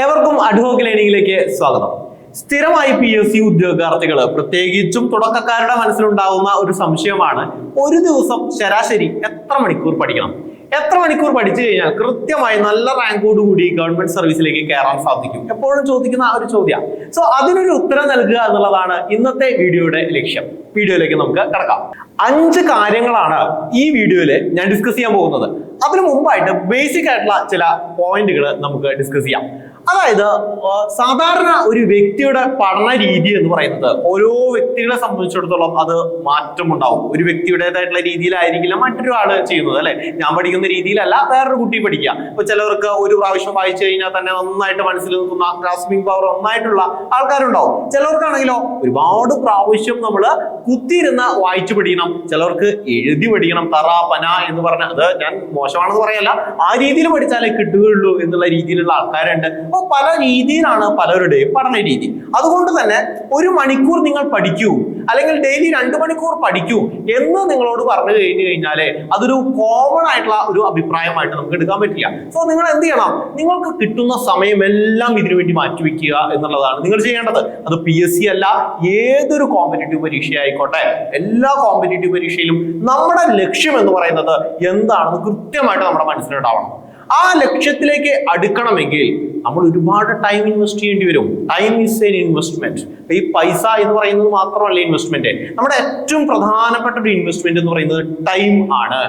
ഏവർക്കും അഡ്വോക്ക് ലേണിംഗിലേക്ക് സ്വാഗതം. സ്ഥിരമായി പി എസ് സി ഉദ്യോഗാർത്ഥികൾ പ്രത്യേകിച്ചും തുടക്കക്കാരുടെ മനസ്സിലുണ്ടാകുന്ന ഒരു സംശയമാണ് ഒരു ദിവസം ശരാശരി എത്ര മണിക്കൂർ പഠിക്കണം? എത്ര മണിക്കൂർ പഠിച്ചു കഴിഞ്ഞാൽ കൃത്യമായി നല്ല റാങ്കോട് കൂടി ഗവൺമെന്റ് സർവീസിലേക്ക് കയറാൻ സാധിക്കും? എപ്പോഴും ചോദിക്കുന്ന ഒരു ചോദ്യം. സോ അതിനൊരു ഉത്തരം നൽകുക എന്നുള്ളതാണ് ഇന്നത്തെ വീഡിയോയുടെ ലക്ഷ്യം. വീഡിയോയിലേക്ക് നമുക്ക് കിടക്കാം. അഞ്ച് കാര്യങ്ങളാണ് ഈ വീഡിയോയിൽ ഞാൻ ഡിസ്കസ് ചെയ്യാൻ പോകുന്നത്. അതിനു മുമ്പായിട്ട് ബേസിക് ആയിട്ടുള്ള ചില പോയിന്റുകൾ നമുക്ക് ഡിസ്കസ് ചെയ്യാം. അതായത് സാധാരണ ഒരു വ്യക്തിയുടെ പഠന രീതി എന്ന് പറയുന്നത് ഓരോ വ്യക്തികളെ സംബന്ധിച്ചിടത്തോളം അത് മാറ്റമുണ്ടാവും. ഒരു വ്യക്തിയുടേതായിട്ടുള്ള രീതിയിലായിരിക്കില്ല മറ്റൊരാൾ ചെയ്യുന്നത് അല്ലെ? ഞാൻ പഠിക്കുന്ന രീതിയിലല്ല വേറൊരു കുട്ടി പഠിക്കുക. ഇപ്പൊ ചിലവർക്ക് ഒരു പ്രാവശ്യം വായിച്ചു കഴിഞ്ഞാൽ തന്നെ നന്നായിട്ട് മനസ്സിൽ നിൽക്കുന്ന ഗ്രാസ്പിംഗ് പവർ നന്നായിട്ടുള്ള ആൾക്കാരുണ്ടാവും. ചിലവർക്കാണെങ്കിലോ ഒരുപാട് പ്രാവശ്യം നമ്മൾ കുത്തിയിരുന്ന് വായിച്ചു പഠിക്കണം. ചിലർക്ക് എഴുതി പഠിക്കണം തറ പന എന്ന് പറഞ്ഞ അത് ഞാൻ മോശമാണെന്ന് പറയല്ല. ആ രീതിയിൽ പഠിച്ചാലേ കിട്ടുകയുള്ളൂ എന്നുള്ള രീതിയിലുള്ള ആൾക്കാരുണ്ട്. അപ്പോൾ പല രീതിയിലാണ് പലരുടെയും പഠന രീതി. അതുകൊണ്ട് തന്നെ ഒരു മണിക്കൂർ നിങ്ങൾ പഠിക്കൂ. അല്ലെങ്കിൽ ഡെയിലി രണ്ട് മണിക്കൂർ പഠിക്കൂ എന്ന് നിങ്ങളോട് പറഞ്ഞു കഴിഞ്ഞു കഴിഞ്ഞാൽ അതൊരു കോമൺ ആയിട്ടുള്ള ഒരു അഭിപ്രായമായിട്ട് നമുക്ക് എടുക്കാൻ പറ്റില്ല. സോ നിങ്ങൾ എന്ത് ചെയ്യണം? നിങ്ങൾക്ക് കിട്ടുന്ന സമയമെല്ലാം ഇതിനു വേണ്ടി മാറ്റിവെക്കുക എന്നുള്ളതാണ് നിങ്ങൾ ചെയ്യേണ്ടത്. അത് പി എസ് സി അല്ല ഏതൊരു കോമ്പറ്റേറ്റീവ് പരീക്ഷ ആയിക്കോട്ടെ. എല്ലാ കോമ്പറ്റേറ്റീവ് പരീക്ഷയിലും നമ്മുടെ ലക്ഷ്യം എന്ന് പറയുന്നത് എന്താണെന്ന് കൃത്യമായിട്ട് നമ്മുടെ മനസ്സിലുണ്ടാവണം. ആ ലക്ഷ്യത്തിലേക്ക് അടുക്കണമെങ്കിൽ നമ്മൾ ഒരുപാട് ടൈം ഇൻവെസ്റ്റ് ചെയ്യേണ്ടി വരും. ടൈം ഇസ് എൻ ഇൻവെസ്റ്റ്മെന്റ് ഈ പൈസ എന്ന് പറയുന്നത് മാത്രമല്ല ഇൻവെസ്റ്റ്മെന്റ് നമ്മുടെ ഏറ്റവും പ്രധാനപ്പെട്ട ഒരു ഇൻവെസ്റ്റ്മെന്റ് എന്ന് പറയുന്നത് ടൈം ആണ്.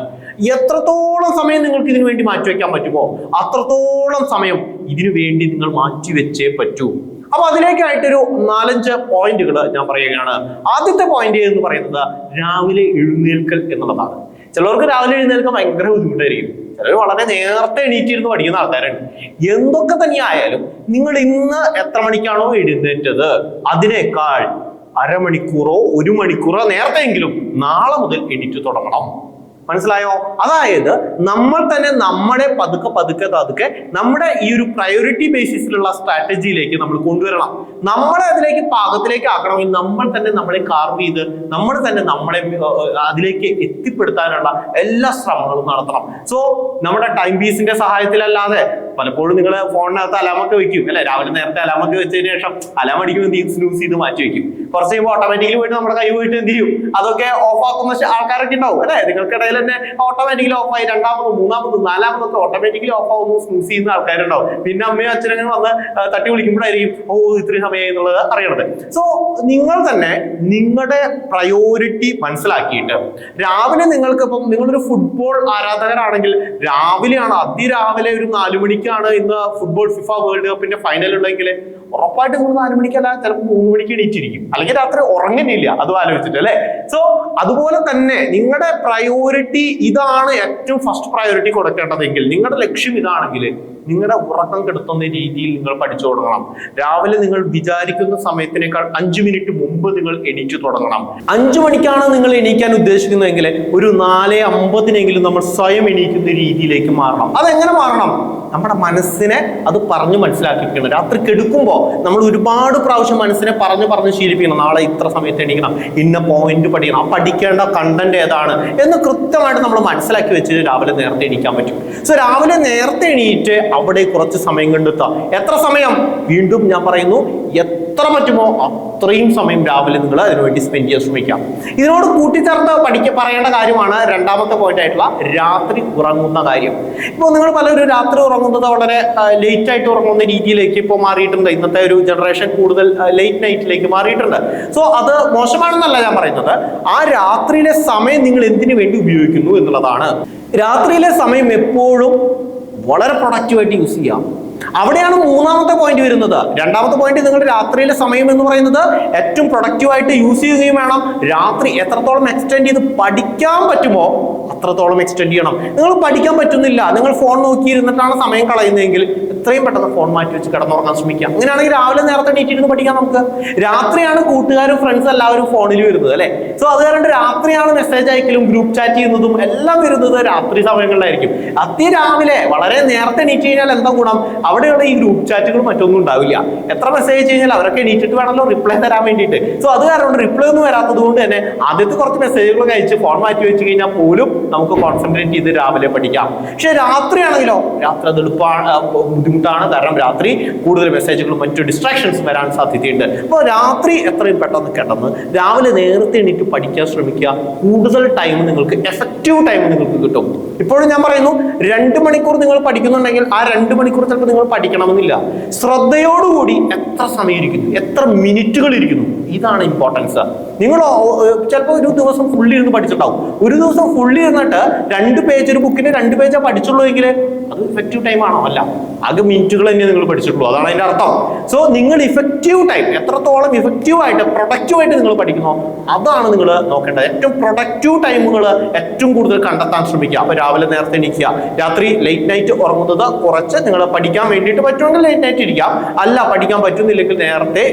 എത്രത്തോളം സമയം നിങ്ങൾക്ക് ഇതിനു വേണ്ടി മാറ്റിവെക്കാൻ പറ്റുമോ? അത്രത്തോളം സമയം ഇതിനു വേണ്ടി നിങ്ങൾ മാറ്റിവെച്ചേ പറ്റൂ. അപ്പൊ അതിലേക്കായിട്ടൊരു നാലഞ്ച് പോയിന്റുകൾ ഞാൻ പറയുകയാണ്. ആദ്യത്തെ പോയിന്റ് എന്ന് പറയുന്നത് രാവിലെ എഴുന്നേൽക്കൽ എന്നുള്ളതാണ്. ചിലർക്ക് രാവിലെ എഴുന്നേൽക്കാൻ ഭയങ്കര ബുദ്ധിമുട്ടായിരിക്കും. ചിലർ വളരെ നേരത്തെ എണീറ്റിരുന്ന് പഠിക്കുന്ന ആൾക്കാരുണ്ട്. എന്തൊക്കെ തന്നെയായാലും നിങ്ങൾ ഇന്ന് എത്ര മണിക്കാണോ എഴുന്നേറ്റത്? അതിനേക്കാൾ അരമണിക്കൂറോ ഒരു മണിക്കൂറോ നേരത്തെയെങ്കിലും നാളെ മുതൽ എണീറ്റ് തുടങ്ങണം. മനസ്സിലായോ? അതായത് നമ്മൾ തന്നെ നമ്മുടെ പതുക്കെ പതുക്കെ പതുക്കെ നമ്മുടെ ഈ ഒരു പ്രയോറിറ്റി ബേസിസിലുള്ള സ്ട്രാറ്റജിയിലേക്ക് നമ്മൾ കൊണ്ടുവരണം. നമ്മളെ അതിലേക്ക് പാകത്തിലേക്ക് ആക്കണമെങ്കിൽ നമ്മൾ തന്നെ നമ്മളെ കാർവ് ചെയ്ത് നമ്മൾ തന്നെ നമ്മളെ അതിലേക്ക് എത്തിപ്പെടുത്താനുള്ള എല്ലാ ശ്രമങ്ങളും നടത്തണം. സോ നമ്മുടെ ടൈം പീസിന്റെ സഹായത്തിലല്ലാതെ പലപ്പോഴും നിങ്ങൾ ഫോണിനകത്ത് അലാമൊക്കെ വെക്കും അല്ലെ? രാവിലെ നേരത്തെ അലാമൊക്കെ വെച്ചതിന് ശേഷം അലാം അടിക്കുമ്പോൾ സ്നൂസ് ചെയ്ത് മാറ്റി വെക്കും. കുറച്ച് കഴിയുമ്പോൾ ഓട്ടോമാറ്റിക്കലി പോയിട്ട് നമ്മുടെ കൈ പോയിട്ട് എന്ത് ചെയ്യും? അതൊക്കെ ഓഫ് ആക്കുന്ന ആൾക്കാരൊക്കെ ഉണ്ടാവും അല്ലെ? നിങ്ങൾക്കിടയിൽ തന്നെ ഓട്ടോമാറ്റിക്കലി ഓഫ് ആയി രണ്ടാമത് മൂന്നാമത് നാലാമതൊക്കെ ഓട്ടോമാറ്റിക്കലി ഓഫ് ആവുന്നു സ്നൂസ് ചെയ്യുന്ന ആൾക്കാരുണ്ടാവും. പിന്നെ അമ്മയും അച്ഛനും വന്ന് തട്ടി വിളിക്കുമ്പോഴായിരിക്കും ഓ ഇത്രയും സമയം എന്നുള്ളത് അറിയണത്. സോ നിങ്ങൾ തന്നെ നിങ്ങളുടെ പ്രയോറിറ്റി മനസ്സിലാക്കിയിട്ട് രാവിലെ നിങ്ങൾക്ക് ഇപ്പം നിങ്ങളൊരു ഫുട്ബോൾ ആരാധകരാണെങ്കിൽ രാവിലെയാണ് അതിരാവിലെ ഒരു നാലു മണിക്കാണ് ഇന്ന് ഫുട്ബോൾ ഫിഫ വേൾഡ് കപ്പിന്റെ ഫൈനൽ ഉണ്ടെങ്കിൽ ഉറപ്പായിട്ട് നിങ്ങൾ നാല് മണിക്കല്ല ചിലപ്പോൾ മൂന്ന് മണിക്ക് എണീറ്റിരിക്കും. അല്ലെങ്കിൽ രാത്രി ഉറങ്ങുന്നില്ല അതും ആലോചിച്ചിട്ട് അല്ലെ? സോ അതുപോലെ തന്നെ നിങ്ങളുടെ പ്രയോറിറ്റി ഇതാണ് ഏറ്റവും ഫസ്റ്റ് പ്രയോറിറ്റി കൊടുക്കേണ്ടതെങ്കിൽ നിങ്ങളുടെ ലക്ഷ്യം ഇതാണെങ്കിൽ നിങ്ങളുടെ ഉറക്കം കിടത്തുന്ന രീതിയിൽ നിങ്ങൾ പഠിച്ചു തുടങ്ങണം. രാവിലെ നിങ്ങൾ വിചാരിക്കുന്ന സമയത്തിനേക്കാൾ അഞ്ചു മിനിറ്റ് മുമ്പ് നിങ്ങൾ എണീച്ചു തുടങ്ങണം. അഞ്ചു മണിക്കാണ് നിങ്ങൾ എണീക്കാൻ ഉദ്ദേശിക്കുന്നതെങ്കിൽ ഒരു നാല് അമ്പതിനെങ്കിലും നമ്മൾ സ്വയം എണീക്കുന്ന രീതിയിലേക്ക് മാറണം. അതെങ്ങനെ മാറണം? നമ്മുടെ മനസ്സിനെ അത് പറഞ്ഞു മനസ്സിലാക്കിക്കണം രാത്രി കെടുക്കുമ്പോൾ നമ്മൾ ഒരുപാട് പ്രാവശ്യം മനസ്സിനെ പറഞ്ഞു പറഞ്ഞ് ശീലിപ്പിക്കണം. നാളെ ഇത്ര സമയത്ത് എണീക്കണം. ഇന്ന പോയിന്റ് പഠിക്കണം. ആ പഠിക്കേണ്ട കണ്ടന്റ് ഏതാണ് എന്ന് കൃത്യമായിട്ട് നമ്മൾ മനസ്സിലാക്കി വെച്ച് രാവിലെ നേരത്തെ എണീക്കാൻ പറ്റും. സോ രാവിലെ നേരത്തെ എണീറ്റ് അവിടെ കുറച്ച് സമയം കണ്ടെത്തുക. എത്ര സമയം? വീണ്ടും ഞാൻ പറയുന്നു എത്ര പറ്റുമോ അത്രയും സമയം രാവിലെ നിങ്ങൾ അതിനുവേണ്ടി സ്പെൻഡ് ചെയ്യാൻ ശ്രമിക്കാം. ഇതിനോട് കൂട്ടിച്ചേർത്ത് പഠിക്ക പറയേണ്ട കാര്യമാണ് രണ്ടാമത്തെ പോയിന്റ് ആയിട്ടുള്ള രാത്രി ഉറങ്ങുന്ന കാര്യം. ഇപ്പോൾ നിങ്ങൾ പലരും രാത്രി ഉറങ്ങുന്നത് വളരെ ലേറ്റ് ആയിട്ട് ഉറങ്ങുന്ന രീതിയിലേക്ക് ഇപ്പോൾ മാറിയിട്ടുണ്ട്. ഇന്നത്തെ ഒരു ജനറേഷൻ കൂടുതൽ ലേറ്റ് നൈറ്റിലേക്ക് മാറിയിട്ടുണ്ട്. സോ അത് മോശമാണെന്നല്ല ഞാൻ പറയുന്നത്. ആ രാത്രിയിലെ സമയം നിങ്ങൾ എന്തിനു വേണ്ടി ഉപയോഗിക്കുന്നു എന്നുള്ളതാണ്. രാത്രിയിലെ സമയം എപ്പോഴും വളരെ പ്രൊഡക്റ്റീവായിട്ട് യൂസ് ചെയ്യാം. അവിടെയാണ് മൂന്നാമത്തെ പോയിന്റ് വരുന്നത്. രണ്ടാമത്തെ പോയിന്റ് നിങ്ങളുടെ രാത്രിയിലെ സമയം എന്ന് പറയുന്നത് ഏറ്റവും പ്രൊഡക്റ്റീവായിട്ട് യൂസ് ചെയ്യുകയും വേണം. രാത്രി എത്രത്തോളം എക്സ്റ്റെൻഡ് ചെയ്ത് പഠിക്കാൻ പറ്റുമോ അത്രത്തോളം എക്സ്റ്റെൻഡ് ചെയ്യണം. നിങ്ങൾ പഠിക്കാൻ പറ്റുന്നില്ല. നിങ്ങൾ ഫോൺ നോക്കിയിരുന്നിട്ടാണ് സമയം കളയുന്നതെങ്കിൽ എത്രയും പെട്ടെന്ന് ഫോൺ മാറ്റി വെച്ച് കിടന്നുറങ്ങാൻ ശ്രമിക്കുക. അങ്ങനെയാണെങ്കിൽ രാവിലെ നേരത്തെ എണീറ്റിരുന്ന് പഠിക്കാം നമുക്ക് രാത്രിയാണ് കൂട്ടുകാരും ഫ്രണ്ട്സ് എല്ലാവരും ഫോണിൽ വരുന്നത് അല്ലേ? സോ അത് കാരണം രാത്രിയാണ് മെസ്സേജ് അയക്കലും ഗ്രൂപ്പ് ചാറ്റ് ചെയ്യുന്നതും എല്ലാം വരുന്നത് രാത്രി സമയങ്ങളിലായിരിക്കും. അതി രാവിലെ വളരെ നേരത്തെ എണീറ്റ് കഴിഞ്ഞാൽ എന്താ ഗുണം? അവിടെയുള്ള ഈ ഗ്രൂപ്പ് ചാറ്റുകളും മറ്റൊന്നും ഉണ്ടാവില്ല. എത്ര മെസ്സേജ് കഴിഞ്ഞാൽ അവരൊക്കെ എണീറ്റിട്ട് വേണമല്ലോ റിപ്ലൈ തരാൻ വേണ്ടിയിട്ട്. സോ അത് കാരണം റിപ്ലൈ ഒന്നും വരാത്തത് കൊണ്ട് തന്നെ ആദ്യത്തെ കുറച്ച് മെസ്സേജുകൾ അയച്ച് ഫോൺ മാറ്റി വെച്ച് കഴിഞ്ഞാൽ പോലും നമുക്ക് കോൺസെൻട്രേറ്റ് ചെയ്ത് രാവിലെ പഠിക്കാം. പക്ഷെ രാത്രിയാണെങ്കിലോ രാത്രി അത് എളുപ്പമാണ് ബുദ്ധിമുട്ടാണ്. കാരണം രാത്രി കൂടുതൽ മെസ്സേജുകളും മറ്റു ഡിസ്ട്രാക്ഷൻസ് വരാൻ സാധ്യതയുണ്ട്. അപ്പോൾ രാത്രി എത്രയും പെട്ടെന്ന് കിടന്ന് രാവിലെ നേരത്തെ എണീറ്റ് പഠിക്കാൻ ശ്രമിക്കുക. കൂടുതൽ ടൈം നിങ്ങൾക്ക് എഫക്റ്റീവ് ടൈം നിങ്ങൾക്ക് കിട്ടും. ഇപ്പോഴും ഞാൻ പറയുന്നു രണ്ട് മണിക്കൂർ നിങ്ങൾ പഠിക്കുന്നുണ്ടെങ്കിൽ ആ രണ്ട് മണിക്കൂർ ചിലപ്പോൾ നിങ്ങൾ പഠിക്കണമെന്നില്ല. ശ്രദ്ധയോടുകൂടി എത്ര സമയം ഇരിക്കുന്നു? എത്ര മിനിറ്റുകൾ ഇരിക്കുന്നു? ഇതാണ് ഇമ്പോർട്ടൻസ് നിങ്ങൾ ചിലപ്പോൾ ഒരു ദിവസം ഫുള്ളി ഇരുന്ന് പഠിച്ചിട്ടുണ്ടാവും. ഒരു ദിവസം ഫുള്ളി ഇരുന്നിട്ട് രണ്ട് പേജ് ഒരു ബുക്കിന് രണ്ട് പേജാ പഠിച്ചുള്ളൂ എങ്കിൽ അത് ഇഫക്റ്റീവ് ടൈം ആണോ? അല്ല. ആകെ മിനിറ്റുകൾ തന്നെ നിങ്ങൾ പഠിച്ചിട്ടുള്ളൂ. അതാണ് അതിന്റെ അർത്ഥം. സോ നിങ്ങൾ ഇഫക്റ്റീവ് ടൈം എത്രത്തോളം ഇഫക്റ്റീവ് ആയിട്ട് പ്രൊഡക്റ്റീവ് ആയിട്ട് നിങ്ങൾ പഠിക്കുന്നോ അതാണ് നിങ്ങൾ നോക്കേണ്ടത്. ഏറ്റവും പ്രൊഡക്റ്റീവ് ടൈമുകൾ ഏറ്റവും കൂടുതൽ കണ്ടെത്താൻ ശ്രമിക്കുക. അപ്പൊ രാവിലെ നേരത്തെ എണീക്കുക. രാത്രി ലേറ്റ് നൈറ്റ് ഉറങ്ങുന്നത് കുറച്ച് നിങ്ങൾ പഠിക്കാൻ വേണ്ടിയിട്ട് പറ്റുമെങ്കിൽ ലേറ്റ് നൈറ്റ് ഇരിക്കാം. അല്ല പഠിക്കാൻ പറ്റുന്നില്ലെങ്കിൽ നേരത്തെ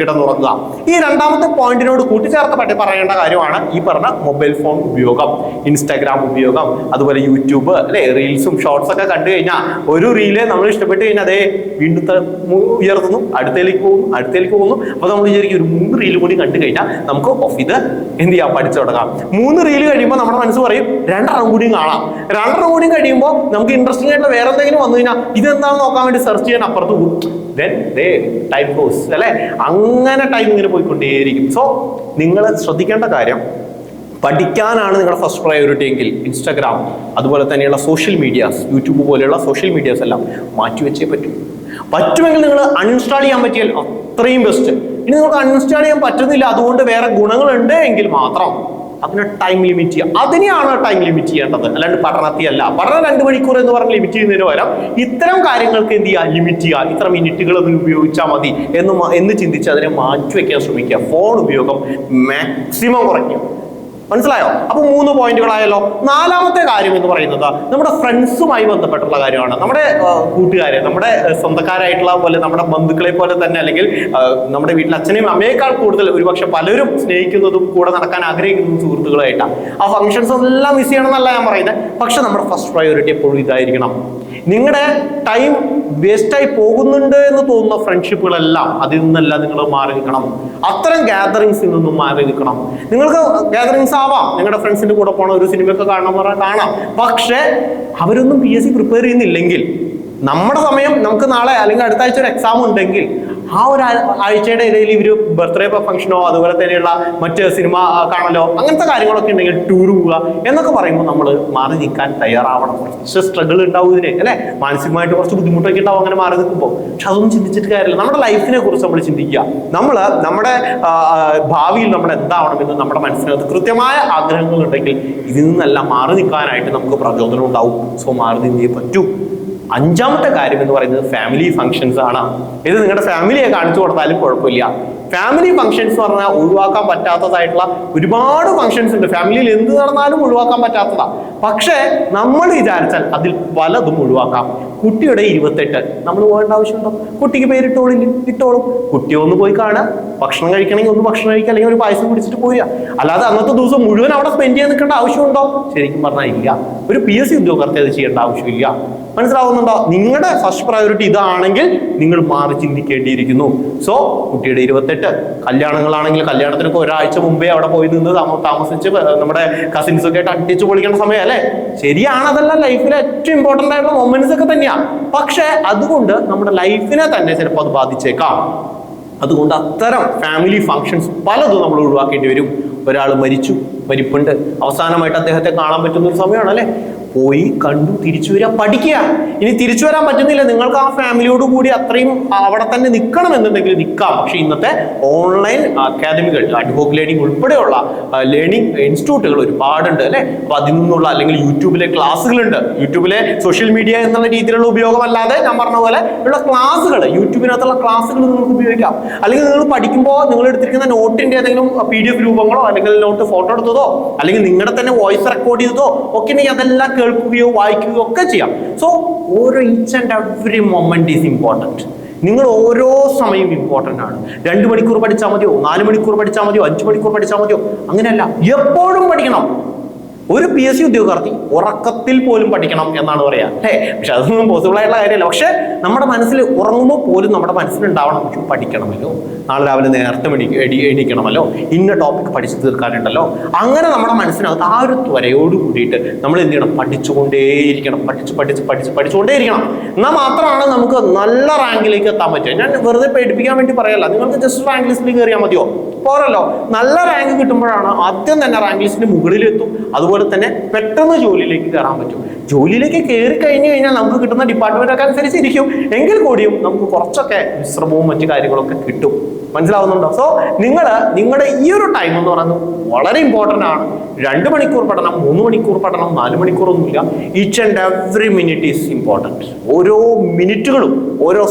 കിടന്നുറങ്ങുക. ഈ രണ്ടാമത്തെ പോയിന്റിനോട് കൂട്ടിച്ചേർത്ത് പറ്റി പറയേണ്ട കാര്യമാണ് ഈ പറഞ്ഞ മൊബൈൽ ഫോൺ ഉപയോഗം ഇൻസ്റ്റാഗ്രാം ഉപയോഗം അതുപോലെ യൂട്യൂബ് അല്ലെ? റീൽസും ഷോർട്സ് ഒക്കെ കണ്ടു കഴിഞ്ഞാൽ ഒരു റീൽ നമ്മൾ ഇഷ്ടപ്പെട്ട് കഴിഞ്ഞാൽ അതേ വീണ്ടും ഉയർത്തുന്നു അടുത്തേക്ക് പോകുന്നു അടുത്തേക്ക് പോകുന്നു. അപ്പൊ നമ്മൾ വിചാരിക്കും ഒരു മൂന്ന് റീൽ കൂടി കണ്ടു കഴിഞ്ഞാൽ നമുക്ക് ഓഫ് ഇത് എന്ത് ചെയ്യാം പഠിച്ചു തുടങ്ങാം. മൂന്ന് റീൽ കഴിയുമ്പോൾ നമ്മുടെ മനസ്സ് പറയും രണ്ടെണ്ണം കൂടിയും കാണാം. രണ്ടെണ്ണം കൂടിയും കഴിയുമ്പോൾ നമുക്ക് ഇൻട്രസ്റ്റിംഗ് ആയിട്ടുള്ള വേറെ എന്തെങ്കിലും വന്നു കഴിഞ്ഞാൽ ഇതെന്താണെന്ന് നോക്കാൻ വേണ്ടി സെർച്ച് ചെയ്യാൻ അപ്പുറത്ത് പോകും ദേ ടൈം പോസ് അല്ലെ? അങ്ങനെ ടൈം ഇങ്ങനെ പോയിക്കൊണ്ടേയിരിക്കും. സോ നിങ്ങൾ ശ്രദ്ധിക്കേണ്ട കാര്യം പഠിക്കാനാണ് നിങ്ങളുടെ ഫസ്റ്റ് പ്രയോറിറ്റി എങ്കിൽ ഇൻസ്റ്റാഗ്രാം അതുപോലെ തന്നെയുള്ള സോഷ്യൽ മീഡിയാസ് യൂട്യൂബ് പോലെയുള്ള സോഷ്യൽ മീഡിയാസ് എല്ലാം മാറ്റിവെച്ചേ പറ്റും. പറ്റുമെങ്കിൽ നിങ്ങൾ അൺഇൻസ്റ്റാൾ ചെയ്യാൻ പറ്റിയാൽ അത്രയും ബെസ്റ്റ് ഇനി നിങ്ങൾക്ക് അൺഇൻസ്റ്റാൾ ചെയ്യാൻ പറ്റുന്നില്ല അതുകൊണ്ട് വേറെ ഗുണങ്ങളുണ്ട് എങ്കിൽ മാത്രം അതിനെ ടൈം ലിമിറ്റ് ചെയ്യുക. അതിനെയാണ് ടൈം ലിമിറ്റ് ചെയ്യേണ്ടത്. അല്ലാണ്ട് പഠനത്തെയല്ല. പഠനം രണ്ട് മണിക്കൂർ എന്ന് പറഞ്ഞ് ലിമിറ്റ് ചെയ്യുന്നതിന് പകരം ഇത്തരം കാര്യങ്ങൾക്ക് എന്ത് ചെയ്യുക? ലിമിറ്റ് ചെയ്യുക. ഇത്ര മിനിറ്റുകൾ അതിൽ ഉപയോഗിച്ചാൽ മതി എന്ന് എന്ന് ചിന്തിച്ച് അതിനെ മാറ്റിവെക്കാൻ ശ്രമിക്കുക. ഫോൺ ഉപയോഗം മാക്സിമം കുറയ്ക്കുക. മനസ്സിലായോ? അപ്പൊ മൂന്ന് പോയിന്റുകളായല്ലോ. നാലാമത്തെ കാര്യം എന്ന് പറയുന്നത് നമ്മുടെ ഫ്രണ്ട്സുമായി ബന്ധപ്പെട്ടുള്ള കാര്യമാണ്. നമ്മുടെ കൂട്ടുകാരെ നമ്മുടെ സ്വന്തക്കാരായിട്ടുള്ള പോലെ നമ്മുടെ ബന്ധുക്കളെ പോലെ തന്നെ അല്ലെങ്കിൽ നമ്മുടെ വീട്ടിൽ അച്ഛനെയും അമ്മയേക്കാൾ കൂടുതൽ ഒരുപക്ഷെ പലരും സ്നേഹിക്കുന്നതും കൂടെ നടക്കാൻ ആഗ്രഹിക്കുന്നതും സുഹൃത്തുക്കളായിട്ടാണ്. ആ ഫംഗ്ഷൻസ് എല്ലാം മിസ് ചെയ്യണമെന്നല്ല ഞാൻ പറയുന്നത് പക്ഷെ നമ്മുടെ ഫസ്റ്റ് പ്രയോറിറ്റി എപ്പോഴും ഇതായിരിക്കണം. നിങ്ങളുടെ ടൈം വേസ്റ്റായി പോകുന്നുണ്ട് എന്ന് തോന്നുന്ന ഫ്രണ്ട്ഷിപ്പുകളെല്ലാം അതിൽ നിന്നെല്ലാം നിങ്ങൾ മാറി നിൽക്കണം അത്തരം ഗ്യാതറിങ്സിൽ നിന്നും മാറി നിൽക്കണം നിങ്ങൾക്ക് ഗ്യാതറിങ്സ് ആവാം. നിങ്ങളുടെ ഫ്രണ്ട്സിന്റെ കൂടെ പോണ ഒരു സിനിമയൊക്കെ എന്ന് പറഞ്ഞാൽ കാണാം. പക്ഷേ അവരൊന്നും പി എസ് സി പ്രിപ്പയർ ചെയ്യുന്നില്ലെങ്കിൽ നമ്മുടെ സമയം നമുക്ക് നാളെ അല്ലെങ്കിൽ അടുത്ത ആഴ്ച ഒരു എക്സാം ഉണ്ടെങ്കിൽ ആ ഒരു ആഴ്ചയുടെ ഇടയിൽ ഇവർ ബർത്ത്ഡേ ഫംഗ്ഷനോ അതുപോലെ തന്നെയുള്ള മറ്റ് സിനിമ കാണലോ അങ്ങനത്തെ കാര്യങ്ങളൊക്കെ ഉണ്ടെങ്കിൽ ടൂർ പോവുക എന്നൊക്കെ പറയുമ്പോൾ നമ്മൾ മാറി നിൽക്കാൻ തയ്യാറാവണം. കുറച്ച് സ്ട്രഗിൾ ഉണ്ടാവും ഇതിന് അല്ലെ? മാനസികമായിട്ട് കുറച്ച് ബുദ്ധിമുട്ടൊക്കെ ഉണ്ടാവും അങ്ങനെ മാറി നിൽക്കുമ്പോൾ. പക്ഷെ അതൊന്നും ചിന്തിച്ചിട്ട് കാര്യമില്ല. നമ്മുടെ ലൈഫിനെ കുറിച്ച് നമ്മൾ ചിന്തിക്കുക. നമ്മൾ നമ്മുടെ ഭാവിയിൽ നമ്മൾ എന്താവണം എന്ന് നമ്മുടെ മനസ്സിനകത്ത് കൃത്യമായ ആഗ്രഹങ്ങൾ ഉണ്ടെങ്കിൽ ഇതിൽ നിന്നെല്ലാം മാറി നിൽക്കാനായിട്ട് നമുക്ക് പ്രചോദനം ഉണ്ടാവും. സോ മാറി നിന്നേ പറ്റൂ. അഞ്ചാമത്തെ കാര്യം എന്ന് പറയുന്നത് ഫാമിലി ഫംഗ്ഷൻസ് ആണ്. ഇത് നിങ്ങളുടെ ഫാമിലിയെ കാണിച്ചു കൊടുത്താലും കുഴപ്പമില്ല. ഫാമിലി ഫംഗ്ഷൻസ് എന്ന് പറഞ്ഞാൽ ഒഴിവാക്കാൻ പറ്റാത്തതായിട്ടുള്ള ഒരുപാട് ഫംഗ്ഷൻസ് ഉണ്ട്. ഫാമിലിയിൽ എന്ത് നടന്നാലും ഒഴിവാക്കാൻ പറ്റാത്തതാ. പക്ഷേ നമ്മൾ വിചാരിച്ചാൽ അതിൽ പലതും ഒഴിവാക്കാം. കുട്ടിയുടെ ഇരുപത്തെട്ട്. നമ്മൾ പോകേണ്ട ആവശ്യമുണ്ടോ? കുട്ടിക്ക് പേരിട്ടോളില്ല ഇട്ടോളും. കുട്ടിയെ ഒന്ന് പോയി കാണുക. ഭക്ഷണം കഴിക്കണമെങ്കിൽ ഒന്ന് ഭക്ഷണം കഴിക്കുക. അല്ലെങ്കിൽ ഒരു പായസം കുടിച്ചിട്ട് പോവുക അല്ലാതെ അന്നത്തെ ദിവസം മുഴുവൻ അവിടെ സ്പെൻഡ് ചെയ്യാൻ നിൽക്കേണ്ട ആവശ്യമുണ്ടോ? ശരിക്കും പറഞ്ഞാൽ ഇല്ല. ഒരു പി എസ് സി ഉദ്യോഗാർത്ഥി അത് ചെയ്യേണ്ട ആവശ്യമില്ല. മനസ്സിലാവുന്നുണ്ടോ? നിങ്ങളുടെ ഫസ്റ്റ് പ്രയോറിറ്റി ഇതാണെങ്കിൽ നിങ്ങൾ മാറി ചിന്തിക്കേണ്ടിയിരിക്കുന്നു. സോ കുട്ടിയുടെ ഇരുപത്തെട്ട് കല്യാണങ്ങളാണെങ്കിൽ കല്യാണത്തിനൊക്കെ ഒരാഴ്ച മുമ്പേ അവിടെ പോയി നിന്ന് താമ- താമസിച്ച് നമ്മുടെ കസിൻസ് ഒക്കെ ആയിട്ട് അടിച്ചു പൊളിക്കേണ്ട സമയം അല്ലേ? ശരിയാണ് അതല്ല ലൈഫിലെ ഏറ്റവും ഇമ്പോർട്ടന്റ് ആയിട്ടുള്ള മൊമെന്റ്സ് ഒക്കെ തന്നെയാണ് പക്ഷേ അതുകൊണ്ട് നമ്മുടെ ലൈഫിനെ തന്നെ ചിലപ്പോൾ അത് ബാധിച്ചേക്കാം. അതുകൊണ്ട് അത്തരം ഫാമിലി ഫങ്ഷൻസ് പലതും നമ്മൾ ഒഴിവാക്കേണ്ടി വരും. ഒരാൾ മരിച്ചു മരിപ്പുണ്ട് അവസാനമായിട്ട് അദ്ദേഹത്തെ കാണാൻ പറ്റുന്ന ഒരു സമയമാണ് അല്ലേ? പോയി കണ്ടു തിരിച്ചു വരിക പഠിക്കുക. ഇനി തിരിച്ചു വരാൻ പറ്റുന്നില്ല. നിങ്ങൾക്ക് ആ ഫാമിലിയോട് കൂടി അത്രയും അവിടെ തന്നെ നിൽക്കണം എന്നുണ്ടെങ്കിൽ നിൽക്കാം. പക്ഷേ ഇന്നത്തെ ഓൺലൈൻ അക്കാദമികൾ അഡ്വോക്ക് ലേണിംഗ് ഉൾപ്പെടെയുള്ള ലേണിംഗ് ഇൻസ്റ്റിറ്റ്യൂട്ടുകൾ ഒരുപാടുണ്ട് അല്ലെ? അപ്പൊ അതിൽ നിന്നുള്ള അല്ലെങ്കിൽ യൂട്യൂബിലെ ക്ലാസ്സുകളുണ്ട്. യൂട്യൂബിലെ സോഷ്യൽ മീഡിയ എന്നുള്ള രീതിയിലുള്ള ഉപയോഗമല്ലാതെ ഞാൻ പറഞ്ഞ പോലെ ഉള്ള ക്ലാസ്സുകൾ യൂട്യൂബിനകത്തുള്ള ക്ലാസ്സുകൾ നിങ്ങൾക്ക് ഉപയോഗിക്കാം. അല്ലെങ്കിൽ നിങ്ങൾ പഠിക്കുമ്പോൾ നിങ്ങൾ എടുത്തിരിക്കുന്ന നോട്ടിന്റെ ഏതെങ്കിലും പി ഡി എഫ് രൂപങ്ങളോ അല്ലെങ്കിൽ നോട്ട് ഫോട്ടോ എടുത്തതോ അല്ലെങ്കിൽ നിങ്ങളുടെ തന്നെ വോയിസ് റെക്കോർഡ് ചെയ്തതോ ഒക്കെ ഉണ്ടെങ്കിൽ അതെല്ലാം കേൾക്കുകയോ വായിക്കുകയോ ഒക്കെ ചെയ്യാം. സോ ഓരോ each and every moment is important നിങ്ങൾ ഓരോ സമയവും ഇമ്പോർട്ടന്റ് ആണ്. രണ്ട് മണിക്കൂർ പഠിച്ചാൽ മതിയോ? നാല് മണിക്കൂർ പഠിച്ചാൽ മതിയോ? അഞ്ച് മണിക്കൂർ പഠിച്ചാൽ മതിയോ? അങ്ങനെയല്ല. എപ്പോഴും പഠിക്കണം. ഒരു പി എസ് സി ഉദ്യോഗാർത്ഥി ഉറക്കത്തിൽ പോലും പഠിക്കണം എന്നാണ് പറയാ. അല്ലേ? പക്ഷെ അതൊന്നും പോസിബിൾ ആയിട്ടുള്ള കാര്യമല്ല. പക്ഷെ നമ്മുടെ മനസ്സിൽ ഉറങ്ങുമ്പോൾ പോലും നമ്മുടെ മനസ്സിലുണ്ടാവണം പക്ഷെ പഠിക്കണമല്ലോ. നാളെ രാവിലെ നേരത്തെ എണീ- എണീക്കണമല്ലോ. ഇന്ന ടോപ്പിക് പഠിച്ചു തീർക്കാനുണ്ടല്ലോ. അങ്ങനെ നമ്മുടെ മനസ്സിനകത്ത് ആ ഒരു ത്വരയോട് കൂടിയിട്ട് നമ്മൾ എന്ത് ചെയ്യണം? പഠിച്ചുകൊണ്ടേയിരിക്കണം. പഠിച്ച് പഠിച്ച് പഠിച്ച് പഠിച്ചുകൊണ്ടേയിരിക്കണം. എന്നാൽ മാത്രമാണ് നമുക്ക് നല്ല റാങ്കിലേക്ക് എത്താൻ പറ്റുക. ഞാൻ വെറുതെ പേടിപ്പിക്കാൻ വേണ്ടി പറയല്ല. നിങ്ങൾക്ക് ജസ്റ്റ് റാങ്ക് ലിസ്റ്റിൽ കയറിയാൽ മതിയോ? പോരല്ലോ. നല്ല റാങ്ക് കിട്ടുമ്പോഴാണ് ആദ്യം തന്നെ റാങ്ക് ലിസ്റ്റിന് മുകളിലെത്തും. അതുപോലെ തന്നെ പെട്ടെന്ന് ജോലിയിലേക്ക് കയറാൻ പറ്റും. ജോലിയിലേക്ക് കയറി കഴിഞ്ഞു കഴിഞ്ഞാൽ നമുക്ക് കിട്ടുന്ന ഡിപ്പാർട്ട്മെന്റ് ഒക്കെ അനുസരിച്ചിരിക്കും. എങ്കിൽ കൂടിയും നമുക്ക് കുറച്ചൊക്കെ വിശ്രമവും മറ്റു കാര്യങ്ങളൊക്കെ കിട്ടും. മനസ്സിലാവുന്നുണ്ടോ? സോ നിങ്ങൾ നിങ്ങളുടെ ഈ ഒരു ടൈം എന്ന് പറയുന്നത് വളരെ ഇമ്പോർട്ടന്റ് ആണ്. രണ്ട് മണിക്കൂർ പഠനം മൂന്ന് മണിക്കൂർ പഠനം നാല് മണിക്കൂറൊന്നുമില്ല each and every minute is important ഓരോ മിനിറ്റുകളും ഓരോ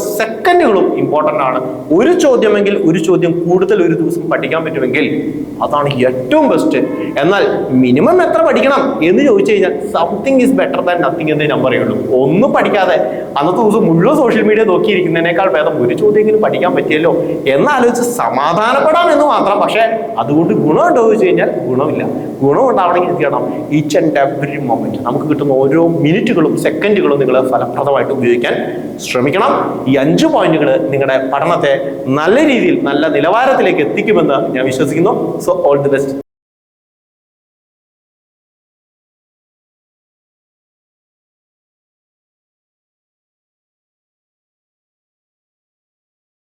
സെക്കൻഡുകളും ഇമ്പോർട്ടന്റ് ആണ്. ഒരു ചോദ്യമെങ്കിൽ ഒരു ചോദ്യം കൂടുതൽ ഒരു ദിവസം പഠിക്കാൻ പറ്റുമെങ്കിൽ അതാണ് ഏറ്റവും ബെസ്റ്റ് എന്നാൽ മിനിമം എത്ര പഠിക്കണം എന്ന് ചോദിച്ചു കഴിഞ്ഞാൽ something is better than nothing എന്നേ ഞാൻ പറയുള്ളൂ. ഒന്നും പഠിക്കാതെ അന്നത്തെ ദിവസം മുഴുവൻ സോഷ്യൽ മീഡിയ നോക്കിയിരിക്കുന്നതിനേക്കാൾ ഭേദം ഒരു ചോദ്യമെങ്കിലും പഠിക്കാൻ പറ്റിയല്ലോ എന്നാലോചിച്ച് സമാധാനപ്പെടാം എന്ന് മാത്രം. പക്ഷേ അതുകൊണ്ട് ഗുണമുണ്ടോ എന്ന് ചോദിച്ചു കഴിഞ്ഞാൽ ഗുണമില്ല. ഗുണം ഉണ്ടാവണമെങ്കിൽ എന്ത് ചെയ്യണം? ഈച്ച് ആൻഡ് എവറി മൊമെന്റ് നമുക്ക് കിട്ടുന്ന ഓരോ മിനിറ്റുകളും സെക്കൻഡുകളും നിങ്ങൾ ഫലപ്രദമായിട്ട് ഉപയോഗിക്കാൻ ശ്രമിക്കണം. ഈ അഞ്ച് പോയിന്റുകൾ നിങ്ങളുടെ പഠനത്തെ നല്ല രീതിയിൽ നല്ല നിലവാരത്തിലേക്ക് എത്തിക്കുമെന്ന് ഞാൻ വിശ്വസിക്കുന്നു. So all the best